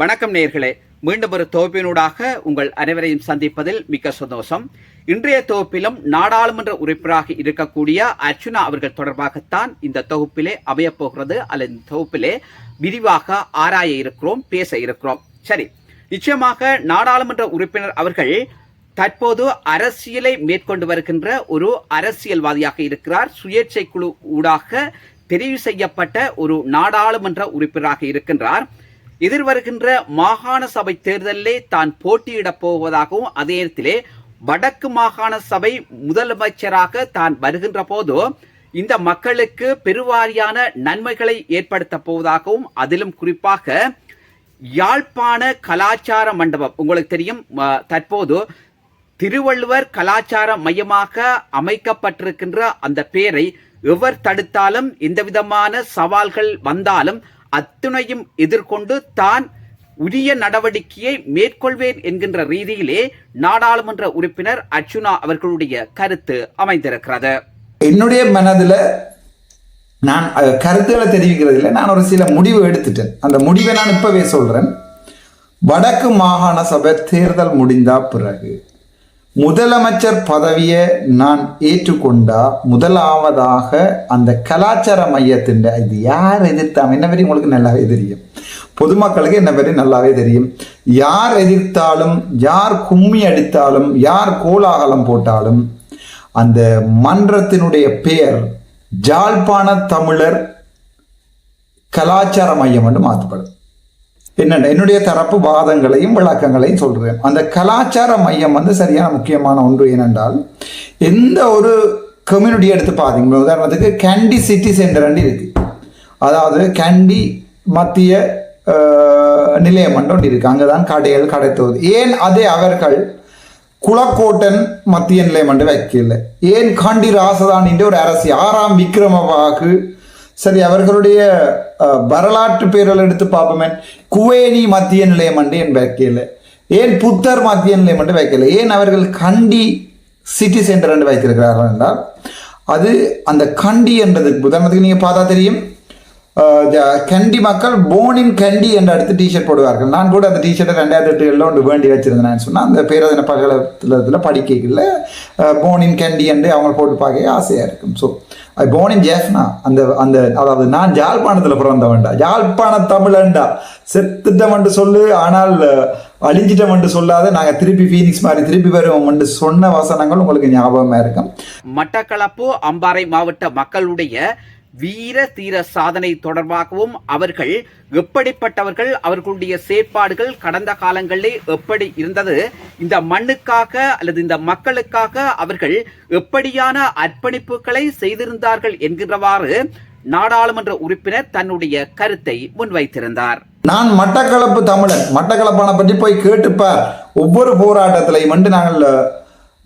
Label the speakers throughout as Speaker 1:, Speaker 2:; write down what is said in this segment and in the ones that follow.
Speaker 1: வணக்கம் நேர்களே மீண்டும் ஒரு தொகுப்பினூடாக உங்கள் அனைவரையும் சந்திப்பதில் மிக்க சந்தோஷம். இன்றைய தொகுப்பிலும் நாடாளுமன்ற உறுப்பினராக இருக்கக்கூடிய அர்ச்சுனா அவர்கள் தொடர்பாகத்தான் இந்த தொகுப்பிலே அமையப்போகிறது. அல்லது இந்த தொகுப்பிலே விரிவாக ஆராய இருக்கிறோம் பேச இருக்கிறோம். சரி நிச்சயமாக நாடாளுமன்ற உறுப்பினர் அவர்கள் தற்போது அரசியலை மேற்கொண்டு வருகின்ற ஒரு அரசியல்வாதியாக இருக்கிறார். சுயேட்சை குழு ஊடாக தெரிவு செய்யப்பட்ட ஒரு நாடாளுமன்ற உறுப்பினராக இருக்கின்றார். எதிர்வருகின்ற மாகாண சபை தேர்தலிலே தான் போட்டியிடப் போவதாகவும் அதே நேரத்திலே வடக்கு மாகாண சபை முதலமைச்சராக தான் வருகின்ற போது இந்த மக்களுக்கு பெருவாரியான நன்மைகளை ஏற்படுத்த போவதாகவும் அதிலும் குறிப்பாக யாழ்ப்பாண கலாச்சார மண்டபம் உங்களுக்கு தெரியும் தற்போது திருவள்ளுவர் கலாச்சார மையமாக அமைக்கப்பட்டிருக்கின்ற அந்த பெயரை எவர் தடுத்தாலும் எந்த விதமான சவால்கள் வந்தாலும் அத்துணையும் எதிர்கொண்டு தான் உரிய நடவடிக்கையை மேற்கொள்வேன் என்கின்ற ரீதியிலே நாடாளுமன்ற உறுப்பினர் அர்ச்சுனா அவர்களுடைய கருத்து அமைந்திருக்கிறது.
Speaker 2: என்னுடைய மனதில் நான் அஹ், கருத்துக்களை தெரிவிக்கிறதில்ல நான் ஒரு சில முடிவு எடுத்துட்டேன். அந்த முடிவை நான் இப்பவே சொல்றேன். வடக்கு மாகாண சபை தேர்தல் முடிந்தா பிறகு முதலமைச்சர் பதவியை நான் ஏற்றுக்கொண்டா முதலாவதாக அந்த கலாச்சார மையத்தின் இது யார் எதிர்த்தாம என்ன வரை உங்களுக்கு நல்லாவே தெரியும்? பொதுமக்களுக்கு என்ன வரை நல்லாவே தெரியும்? யார் எதிர்த்தாலும் யார் கும்மி அடித்தாலும் யார் கோலாகலம் போட்டாலும் அந்த மன்றத்தினுடைய பெயர் ஜாழ்ப்பாண தமிழர் கலாச்சார மையம் என்று மாற்றப்படும். என்னென்ன? என்னுடைய தரப்பு வாதங்களையும் விளக்கங்களையும் சொல்றேன். அந்த கலாச்சார மையம் வந்து சரியான முக்கியமான ஒன்று ஏனென்றால் எந்த ஒரு கம்யூனிட்டி எடுத்து பார்த்தீங்கன்னா உதாரணத்துக்கு கேண்டி சிட்டி சென்டர் இருக்கு. அதாவது கேண்டி மத்திய நிலையம் ஒன்று இருக்கு. அங்கே தான் கடைகள் கடை ஏன் அதே அவர்கள் குளக்கோட்டன் மத்திய நிலையம் என்று வைக்கல? ஏன் காண்டி ராசதானின்ற ஒரு அரசி ஆறாம் விக்ரமபாகு சரி அவர்களுடைய வரலாற்று பேரல் எடுத்து பார்ப்போமே குவேனி மத்திய நிலையம் என்று என் வைக்கல ஏன் புத்தர் மத்திய நிலையம் என்று வைக்கல ஏன் அவர்கள் கண்டி சிட்டி சென்டர் என்று வைத்திருக்கிறார்கள் என்றால் அது அந்த கண்டி என்றதுக்கு உதாரணத்துக்கு நீங்கள் பார்த்தா தெரியும். கண்டி மக்கள் போனின் கண்டி என்ற அடுத்து டிஷர்ட் போடுவார்கள். நான் கூட அந்த டிஷர்ட்டை ரெண்டாயிரத்தி எட்டுகளில் ஒன்று வேண்டி வச்சிருந்தேன் சொன்னால் அந்த பேரதின பகலத்தில் படிக்கல போனின் கண்டி என்று அவங்க போட்டு பார்க்க ஆசையாக இருக்கும். ஸோ போனின் ஜேஃப்னா அந்த அந்த அதாவது நான் யாழ்ப்பாணத்தில் பிறந்தவன்டா. யாழ்ப்பாண தமிழன்டா செத்துட்டவன்ட்டு சொல்லு ஆனால் அழிஞ்சிட்டவன்ட்டு சொல்லாத நாங்கள் திருப்பி ஃபீனிக்ஸ் மாதிரி திருப்பி வருவோம் சொன்ன வசனங்கள் உங்களுக்கு ஞாபகமாக இருக்கும்.
Speaker 1: மட்டக்களப்பு அம்பாறை மாவட்ட மக்களுடைய வீர தீர சாதனை தொடர்பாகவும் அவர்கள் எப்படிப்பட்டவர்கள் அவர்களுடைய செயற்பாடுகள் கடந்த காலங்களிலே எப்படி இருந்தது இந்த மண்ணுக்காக அல்லது இந்த மக்களுக்காக அவர்கள் எப்படியான அர்ப்பணிப்புகளை செய்திருந்தார்கள் என்கிறவாறு நாடாளுமன்ற உறுப்பினர் தன்னுடைய கருத்தை முன்வைத்திருந்தார்.
Speaker 2: நான் மட்டக்களப்பு தமிழன். மட்டக்களப்பான பற்றி போய் கேட்டுப்பார் ஒவ்வொரு போராட்டத்திலையும் வந்து நாங்கள்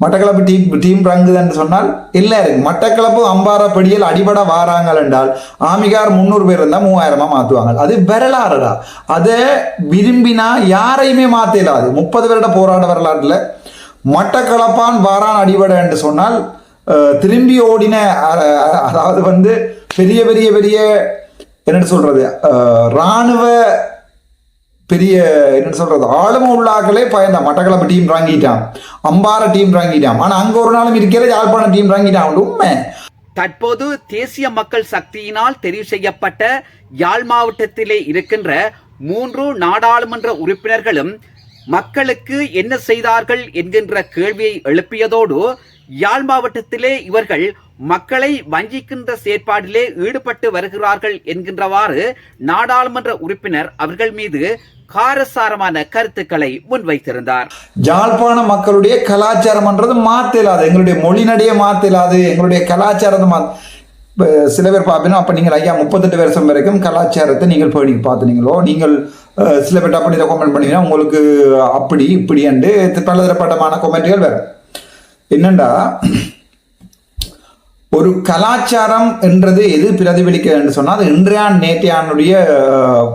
Speaker 2: மட்டக்களப்பு டீம் டீம் ரங்குது என்று சொன்னால் எல்லாரும் மட்டக்களப்பு அம்பாரப்படியில் அடிபட வாராங்கள் என்றால் ஆமிகார் முந்நூறு பேர் இருந்தால் மூவாயிரமா மாற்றுவாங்க அது வரலாறுடா. அதை விரும்பினா யாரையுமே மாற்றலாது முப்பது வருட போராட்ட வரலாற்றில் மட்டக்களப்பான் வாரான் அடிபட என்று சொன்னால் திரும்பி ஓடின அதாவது வந்து பெரிய பெரிய பெரிய என்னென்னு சொல்றது? இராணுவ ராணுவ பெரிய என்ன சொல்றது ஆளும உள்ளாக்களே பயந்த மட்டக்களப்பு டீம் வாங்கிட்டான் அம்பார டீம் வாங்கிட்டான் ஆனா அங்க ஒரு நாளும் இருக்கிற யாழ்ப்பாண டீம் வாங்கிட்டான் உண்மை.
Speaker 1: தற்போது தேசிய மக்கள் சக்தியினால் தெரிவு செய்யப்பட்ட யாழ் மாவட்டத்திலே இருக்கின்ற மூன்று நாடாளுமன்ற உறுப்பினர்களும் மக்களுக்கு என்ன செய்தார்கள் என்கின்ற கேள்வியை எழுப்பியதோடு யாழ் மாவட்டத்திலே இவர்கள் மக்களை வஞ்சிக்கின்ற செயற்பாட்டிலே ஈடுபட்டு வருகிறார்கள் என்கின்றவாறு நாடாளுமன்ற உறுப்பினர் அவர்கள் மீது காரசாரமான கருத்துக்களை முன்வைத்திருந்தார்.
Speaker 2: ஜாழ்ப்பாண மக்களுடைய கலாச்சாரம்ன்றது இல்லாது எங்களுடைய மொழி மாத்த இல்லாது எங்களுடைய கலாச்சாரத்தை மா சில பேர் பார்ப்பீங்கன்னா அப்போ நீங்கள் ஐயா முப்பத்தெட்டு வருஷம் வரைக்கும் கலாச்சாரத்தை நீங்கள் பேணி பார்த்துனீங்களோ நீங்கள் சில பேர் அப்படி கமெண்ட் பண்ணீங்கன்னா உங்களுக்கு அப்படி இப்படி என்று பலதரப்பட்டமான கொமெண்ட்கள் வேறு என்னண்டா ஒரு கலாச்சாரம் என்றது எது பிரதிபலிக்க சொன்னால் அது இன்றையான் நேற்றையானுடைய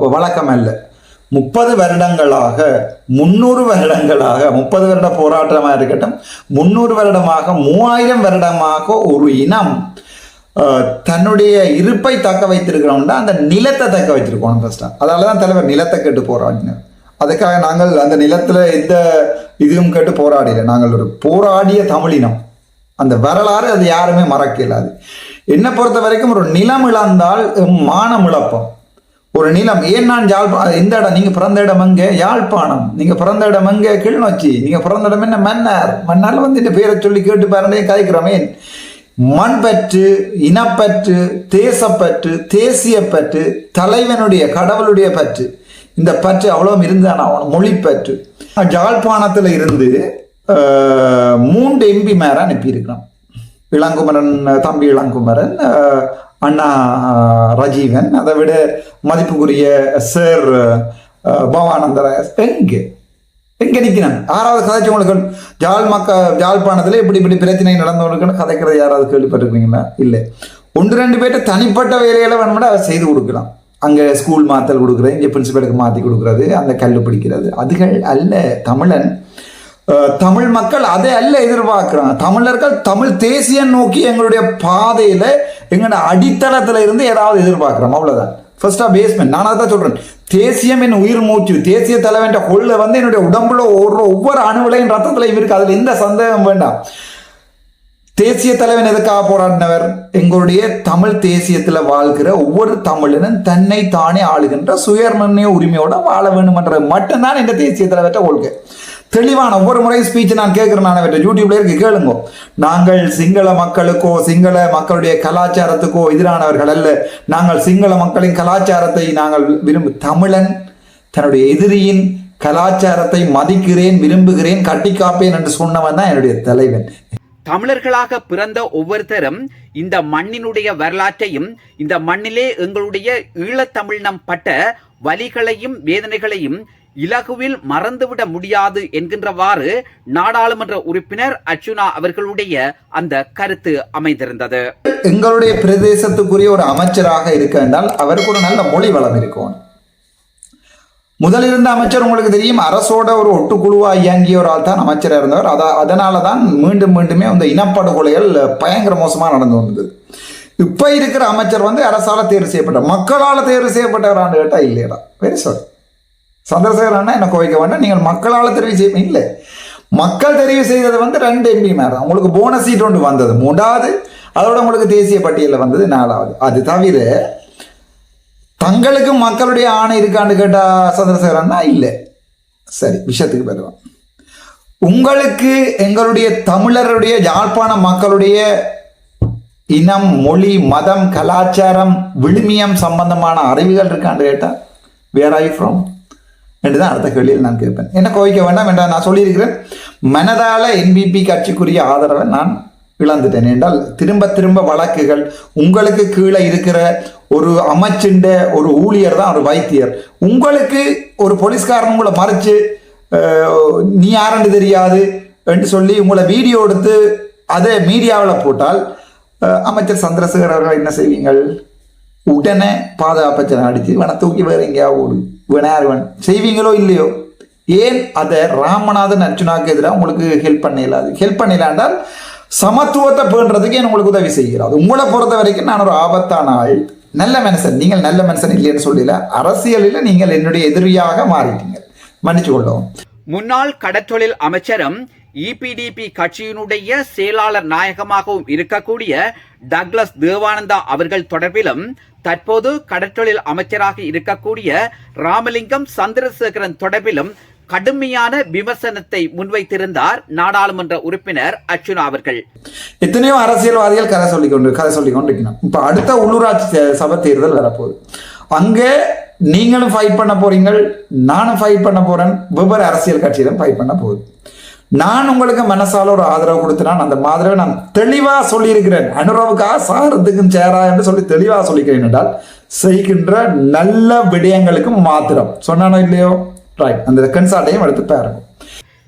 Speaker 2: வழக்கம் அல்ல. முப்பது வருடங்களாக முன்னூறு வருடங்களாக முப்பது வருட போராட்டமாக இருக்கட்டும் முன்னூறு வருடமாக மூவாயிரம் வருடமாக ஒரு இனம் தன்னுடைய இருப்பை தக்க வைத்திருக்கிறோம்னா அந்த நிலத்தை தக்க வைத்திருக்கணும் ஃபஸ்ட்டாக அதால தான் தலைவர் நிலத்தை கேட்டு போராடினார். அதுக்காக நாங்கள் அந்த நிலத்தில் எந்த இதுவும் கேட்டு போராடல. நாங்கள் ஒரு போராடிய தமிழினம் அந்த வரலாறு அது யாருமே மறக்க இல்லாது என்னை பொறுத்த வரைக்கும் ஒரு நிலம் இழந்தால் மானம் இழப்போம் ஒரு நிலம் ஏன் நான் யாழ்ப்பாணம் இந்த இடம்? நீங்க பிறந்த இடம் அங்கே யாழ்ப்பாணம். நீங்க பிறந்த இடம் அங்கே கிளிநொச்சி. நீங்க பிறந்த இடம் என்ன? மன்னார். மன்னார்ல வந்து இந்த பேரை சொல்லி கேட்டு பாருங்க கதைக்கிறோமே. மண் பற்று இனப்பற்று தேசப்பற்று தேசிய பற்று தலைவனுடைய கடவுளுடைய பற்று. இந்த பற்று அவ்வளவு இருந்தான்? அவன் மொழிப்பற்று. ஜாழ்ப்பாணத்துல இருந்து மூன்று எம்பி மேர அனுப்பியிருக்கிறான். இளங்குமரன் தம்பி இளங்குமரன் அண்ணா ராஜீவன் ரஜீவன். அதை விட மதிப்புக்குரிய சார் அஹ், எங்கே எங்கே? எங்க நிற்கிறான்? ஆறாவது கதைச்சு உங்களுக்கு ஜாழ் மக்க ஜாழ்ப்பாணத்தில் இப்படி இப்படி பிரச்சனை நடந்தவனுக்குன்னு கதைக்கிறது யாராவது கேள்விப்பட்டிருக்கீங்களா? இல்லை. ஒன்று ரெண்டு பேர்ட்ட தனிப்பட்ட வேலைகளை வேணும்னா அதை செய்து கொடுக்கலாம். அங்கே ஸ்கூல் மாற்றல் கொடுக்குறது இங்கே பிரின்சிபலுக்கு மாற்றி கொடுக்குறது அந்த கல் பிடிக்கிறது. அதுகள் அல்ல. தமிழன் தமிழ் மக்கள் அதை அல்ல எதிர்பார்க்குறாங்க. தமிழர்கள் தமிழ் தேசியம் நோக்கி எங்களுடைய பாதையில எங்களோட அடித்தளத்துல இருந்து ஏதாவது எதிர்பார்க்குறோம். அவ்வளவுதான். ஃபர்ஸ்டா பேஸ்மெண்ட் நான் அதான் சொல்றேன். தேசியம் என் உயிர் மூச்சு. தேசிய தலைவன் கொள்ள வந்து என்னுடைய உடம்புல ஒரு ஒவ்வொரு அணுவிலையும் ரத்தத்திலையும் இருக்கு. அதுல எந்த சந்தேகம் வேண்டாம். தேசிய தலைவன் எதுக்காக போராடினவர்? எங்களுடைய தமிழ் தேசியத்தில் வாழ்கிற ஒவ்வொரு தமிழனும் தன்னை தானே ஆளுகின்ற சுயநிர்ணய உரிமையோட வாழ வேண்டும்ன்றது மட்டும்தான் இந்த தேசிய தலைவர்கிட்ட கொள்கை. தெளிவான ஒவ்வொரு முறையும் ஸ்பீச் நான் கேட்கிறேன் நான் அவர்கிட்ட யூடியூப்ல இருக்கு கேளுங்க. நாங்கள் சிங்கள மக்களுக்கோ சிங்கள மக்களுடைய கலாச்சாரத்துக்கோ எதிரானவர்கள் அல்ல. நாங்கள் சிங்கள மக்களின் கலாச்சாரத்தை நாங்கள் விரும்பு தமிழன் தன்னுடைய எதிரியின் கலாச்சாரத்தை மதிக்கிறேன் விரும்புகிறேன் கட்டி காப்பேன் என்று சொன்னவன் தான் என்னுடைய தலைவன்.
Speaker 1: தமிழர்களாக பிறந்த ஒவ்வொருத்தரும் இந்த மண்ணினுடைய வரலாற்றையும் இந்த மண்ணிலே எங்களுடைய ஈழத்தமிழினம் பட்ட வலிகளையும் வேதனைகளையும் இலகுவில் மறந்துவிட முடியாது என்கின்றவாறு நாடாளுமன்ற உறுப்பினர் அர்ஜுனா அவர்களுடைய அந்த கருத்து அமைந்திருந்தது.
Speaker 2: எங்களுடைய பிரதேசத்துக்குரிய ஒரு அமைச்சராக இருக்க என்றால் அவருக்கு ஒரு நல்ல மொழி வளம் இருக்கும். முதல் இருந்த அமைச்சர் உங்களுக்கு தெரியும் அரசோட ஒரு ஒட்டுக்குழுவா இயங்கிய ஒரு ஆள் தான் அமைச்சராக இருந்தவர். அத அதனால தான் மீண்டும் மீண்டுமே அந்த இனப்படுகொலைகள் பயங்கர மோசமாக நடந்து வந்தது. இப்போ இருக்கிற அமைச்சர் வந்து அரசால தேர்வு செய்யப்பட்ட மக்களால் தேர்வு செய்யப்பட்டவரான்னு கேட்டால் இல்லையடா. வெரி சாரி சந்திரசேகர் அண்ணா என்ன குவைக்க வேண்டாம். நீங்கள் மக்களால் தெரிவு செய்ய இல்லை. மக்கள் தெரிவு செய்தது வந்து ரெண்டு எம்பி மேடம் உங்களுக்கு போனஸ் சீட் ஒன்று வந்தது. மூன்றாவது அதோட உங்களுக்கு தேசிய பட்டியலில் வந்தது நாலாவது. அது தவிர தங்களுக்கு மக்களுடைய ஆணை இருக்கான்னு கேட்டால் சந்திரசேகர் அண்ணா இல்லை. சரி விஷயத்துக்கு பெறுவோம் உங்களுக்கு எங்களுடைய தமிழருடைய யாழ்ப்பாண மக்களுடைய இனம் மொழி மதம் கலாச்சாரம் விழுமியம் சம்பந்தமான அறிவுகள் இருக்கான்னு கேட்டால் வேர் ஐ ஃப்ரம் என்று தான் அடுத்த கேள்வியில் நான் கேட்பேன். என்ன கோவிக்க வேண்டாம் என்றால் நான் சொல்லியிருக்கிறேன். மனதால என்பிபி கட்சிக்குரிய ஆதரவை நான் இழந்துட்டேன் என்றால் திரும்ப திரும்ப வழக்குகள் உங்களுக்கு கீழே இருக்கிற ஒரு அமைச்சின்ற ஒரு ஊழியர் தான் ஒரு வைத்தியர். உங்களுக்கு ஒரு போலீஸ்காரன் உங்களை மறைச்சு நீ யாருன்னு தெரியாது என்று சொல்லி உங்களை வீடியோ எடுத்து அதை மீடியாவில் போட்டால் அமைச்சர் சந்திரசேகர் அவர்கள் என்ன செய்வீங்கள்? உடனே பாதுகாப்பச்சனை அடித்து வன தூக்கி வேற எங்கேயாவது ஓடு. விநாயகன் செய்வீங்களோ இல்லையோ? ஏன் அதை ராமநாதன் அர்ஜுனாவுக்கு எதிராக உங்களுக்கு ஹெல்ப் பண்ண இல்லாது ஹெல்ப் பண்ணலான்றால் சமத்துவத்தை பேணுறதுக்கு உங்களுக்கு உதவி செய்கிறார்? உங்களை பொறுத்த வரைக்கும் நான் ஒரு ஆபத்தான ஆள். நல்ல மனுஷன். நீங்கள் நல்ல மனுஷன் இல்லைன்னு சொல்லல. அரசியலில் நீங்கள் என்னுடைய எதிரியாக மாறிட்டீங்க. மன்னிச்சு கொள்ளவும்.
Speaker 1: முன்னாள் கடற்றொழில் அமைச்சரும் இபிடிபி கட்சியினுடைய செயலாளர் நாயகமாகவும் இருக்கக்கூடிய டக்ளஸ் தேவானந்தா அவர்கள் தொடர்பிலும் தற்போது கடற்றொழில் அமைச்சராக இருக்கக்கூடிய ராமலிங்கம் சந்திரசேகரன் தொடர்பிலும் கடுமையான விமர்சனத்தை முன்வைத்திருந்தார் நாடாளுமன்ற உறுப்பினர் அர்ச்சுனா அவர்கள்.
Speaker 2: எத்தனையோ அரசியல்வாதிகள் கதை சொல்லி கொண்டு கதை சொல்லி கொண்டிருக்கணும் இப்ப இப்போ அடுத்த உள்ளூராட்சி சபை தேர்தல் வரப்போகுது. அங்கே நீங்களும் ஃபைட் பண்ண போறீங்கள் நானும் ஃபைட் பண்ண போறேன் வெவ்வேறு அரசியல் கட்சியிலும் ஃபைட் பண்ண போகுது. நான் உங்களுக்கு மனசால ஒரு ஆதரவு கொடுத்தினான் அந்த மாதிரி நான் தெளிவா சொல்லியிருக்கிறேன். அனுரவுக்காக சாரத்துக்கும் சேரா என்று சொல்லி தெளிவா சொல்லிக்கிறேன் என்றால் செய்கின்ற நல்ல விடயங்களுக்கு மாத்திரம். சொன்னானோ இல்லையோ? ரைட் அந்த கன்சார்ட்டையும் எடுத்து பாருங்க.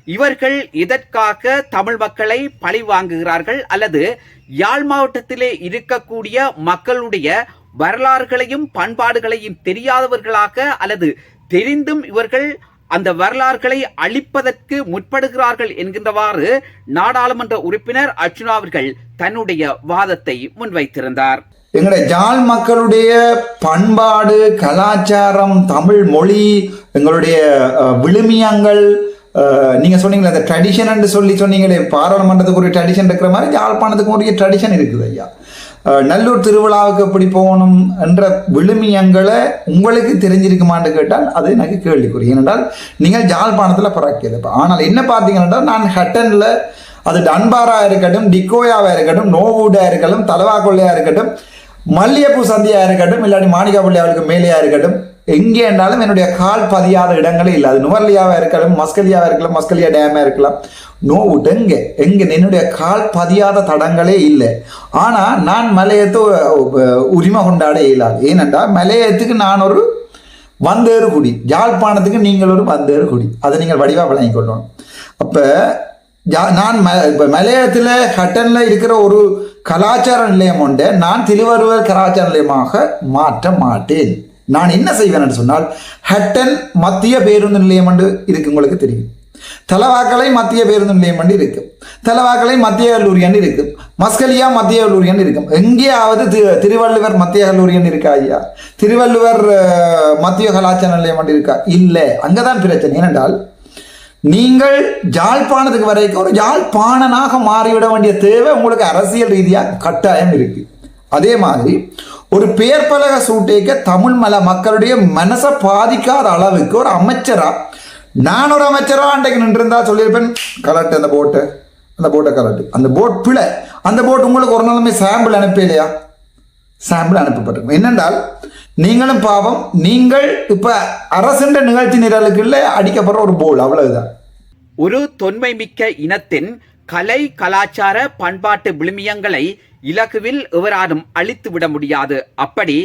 Speaker 1: இவர்கள் இதற்காக தமிழ் மக்களை பழி வாங்குகிறார்கள் அல்லது யாழ் மாவட்டத்திலே இருக்கக்கூடிய மக்களுடைய வரலாறுகளையும் பண்பாடுகளையும் தெரியாதவர்களாக அல்லது தெரிந்தும் இவர்கள் அந்த வரலாறுகளை அழிப்பதற்கு முற்படுகிறார்கள் என்கின்றவாறு நாடாளுமன்ற உறுப்பினர் அர்ஜுனா அவர்கள் தன்னுடைய வாதத்தை முன்வைத்திருந்தார்.
Speaker 2: எங்களுடைய ஜாழ் மக்களுடைய பண்பாடு கலாச்சாரம் தமிழ் மொழி எங்களுடைய விழுமியங்கள் நீங்க சொன்னீங்களே அந்த ட்ரெடிஷன் சொல்லி சொன்னீங்களே பாராளுமன்றத்துக்கு ஒரு ட்ரெடிஷன் இருக்கிற மாதிரி யாழ்ப்பாணத்துக்கு ஒரு ட்ரெடிஷன் இருக்குது ஐயா. நல்லூர் திருவிழாவுக்கு எப்படி போகணும் என்ற விழுமியங்களை உங்களுக்கு தெரிஞ்சிருக்குமான்னு கேட்டால் அது எனக்கு கேள்விக்குறி. ஏனென்றால் நீங்கள் ஜாழ்ப்பாணத்தில் பிறக்கிறது ஆனால் என்ன பார்த்தீங்கன்னா நான் ஹட்டனில் அது டன்பாராக இருக்கட்டும் டிக்கோயாவாக இருக்கட்டும் நோவூடாக இருக்கட்டும் தலவாக்கொள்ளையா இருக்கட்டும் மல்லிகைப்பூ சந்தியாக இருக்கட்டும் இல்லாட்டி மாணிக்கா பிள்ளையாவுக்கு மேலேயாக இருக்கட்டும் எங்கே என்றாலும் என்னுடைய கால் பதியாத இடங்களே இல்லை. அது நுவர்லியாவா இருக்கலாம் மஸ்கலியாவா இருக்கலாம் மஸ்கலியா டேமா இருக்கலாம். நோ உடங்க எங்க என்னுடைய கால் பதியாத தடங்களே இல்லை. ஆனா நான் மலையத்தை உரிமை கொண்டாட இயலாது. ஏனென்றால் மலையத்துக்கு நான் ஒரு வந்தேறு குடி. யாழ்ப்பாணத்துக்கு நீங்கள் ஒரு வந்தேறு குடி. அதை நீங்கள் வடிவாக வழங்கி கொள்ளணும். அப்போ நான் ம இப்போ மலையத்தில் ஹட்டனில் இருக்கிற ஒரு கலாச்சார நிலையம் உண்டு. நான் திருவருவர் கலாச்சார நிலையமாக மாற்ற மாட்டேன். நான் என்ன செய்வேன் என்று சொன்னால் ஹட்டன் மத்திய பேருந்து நிலையம் என்று இருக்கு உங்களுக்கு தெரியும். தலவாக்கலை மத்திய பேருந்து நிலையம் என்று இருக்கும் தலவாக்கலை மத்திய கல்லூரி என்று இருக்கும் மஸ்கலியா மத்திய கல்லூரி என்று இருக்கும் எங்கேயாவது தி- திருவள்ளுவர் மத்திய கல்லூரி என்று இருக்கா ஐயா? திருவள்ளுவர் மத்திய கலாச்சார நிலையம் என்று இருக்கா? இல்லை. அங்கதான் பிரச்சனை. ஏனென்றால் நீங்கள் ஜாழ்ப்பாணத்துக்கு வரைக்கும் ஒரு ஜாழ்ப்பாணனாக மாறிவிட வேண்டிய தேவை உங்களுக்கு அரசியல் ரீதியாக கட்டாயம் இருக்கு. அதே மாதிரி ஒரு பெயர் பலக சூட்டேக்க தமிழ் மல மக்களுடைய மனசை பாதிக்காத அளவுக்கு ஒரு அமைச்சரா? நான் ஒரு அமைச்சரா? அன்றைக்கு நின்றிருந்தா சொல்லியிருப்பேன். கலட்டு அந்த போட்டை. அந்த போட்டை கலட்டு. அந்த போட் பிழை. அந்த போட் உங்களுக்கு ஒரு நாளுமே சாம்பிள் அனுப்பலையா சாம்பிள் அனுப்பப்பட்டிருக்கும். என்னென்றால் நீங்களும் பாவம் நீங்கள் இப்ப அரசுன்ற நிகழ்ச்சி நிரலுக்குள்ள அடிக்கப்படுற ஒரு போல். அவ்வளவுதான்.
Speaker 1: ஒரு தொன்மை மிக்க இனத்தின் கலை கலாச்சார பண்பாட்டு விழுமியங்களை இலகுவில் எவராலும் அழித்து விட முடியாது. அப்படி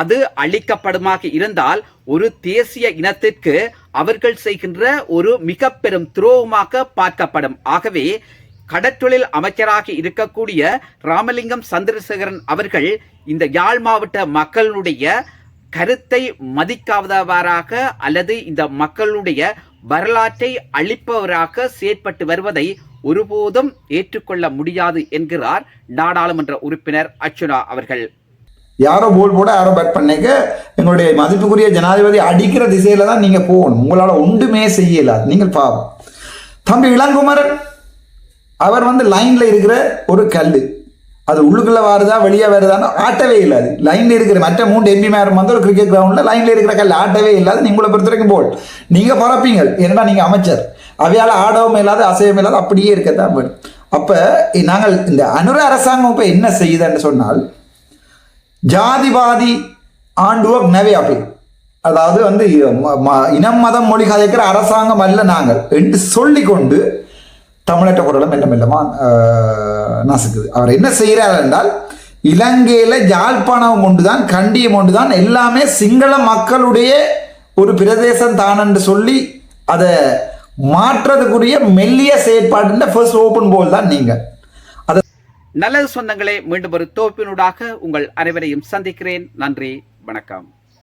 Speaker 1: அது அழிக்கப்படுமாக இருந்தால் ஒரு தேசிய இனத்திற்கு அவர்கள் செய்கின்ற ஒரு மிக பெரும் துரோகமாக பார்க்கப்படும். ஆகவே கடற்றொழில் அமைச்சராக இருக்கக்கூடிய ராமலிங்கம் சந்திரசேகரன் அவர்கள் இந்த யாழ் மாவட்ட மக்களுடைய கருத்தை மதிக்காதவராக அல்லது இந்த மக்களுடைய வரலாற்றை அழிப்பவராக செயற்பட்டு வருவதை ஒருபோதும் ஏற்றுக்கொள்ள முடியாது என்கிறார் நாடாளுமன்ற உறுப்பினர் அர்ச்சுனா அவர்கள்.
Speaker 2: யாரோ போல் போட யாரோ பேட் பண்ணிக்க எங்களுடைய மதிப்புக்குரிய ஜனாதிபதி அடிக்கிற திசையில தான் நீங்க போகணும். உங்களால ஒன்றுமே செய்யலாது நீங்கள் பாவம். தம்பி இளங்குமரன் அவர் வந்து லைன்ல இருக்கிற ஒரு கல் அது உள்ளுக்குள்ள வருதா வெளியே வருதான்னு ஆட்டவே இல்லாது. லைன்ல இருக்கிற மற்ற மூன்று எம்பி மேரம் வந்து ஒரு கிரிக்கெட் கிரவுண்ட்ல லைன்ல இருக்கிற கல் ஆட்டவே இல்லாது. நீங்களை பொறுத்த வரைக்கும் போல். நீங்க பரப்பீங்க ஏன்னா நீங்க அமைச்சர்? அவையால் ஆடவும் இல்லாத அசையவும் இல்லாத அப்படியே இருக்க தான் வேணும். அப்போ நாங்கள் இந்த அனுர அரசாங்கம் இப்போ என்ன செய்யுதுன்னு சொன்னால் ஜாதிவாதி ஆண்டுவ நவே அதாவது வந்து ம- ம- இனம் மதம் மொழி கதைக்கிற அரசாங்கம் அல்ல நாங்கள் என்று சொல்லிக்கொண்டு தமிழற்ற குரலும் மெல்ல மெல்லமா நசுக்குது. அவர் என்ன செய்கிறார் என்றால் இலங்கையில் யாழ்ப்பாணம் தான் கண்டியம் கொண்டு தான் எல்லாமே சிங்கள மக்களுடைய ஒரு பிரதேசம் தான் என்று சொல்லி அதை மாற்றதுக்குரிய மெல்லிய செயற்பாடுன்ற ஃபர்ஸ்ட் ஓப்பன் போல் தான் நீங்கள் அது
Speaker 1: நல்லது சொந்தங்களே மீண்டும் ஒரு தோப்பினூடாக உங்கள் அனைவரையும் சந்திக்கிறேன். நன்றி வணக்கம்.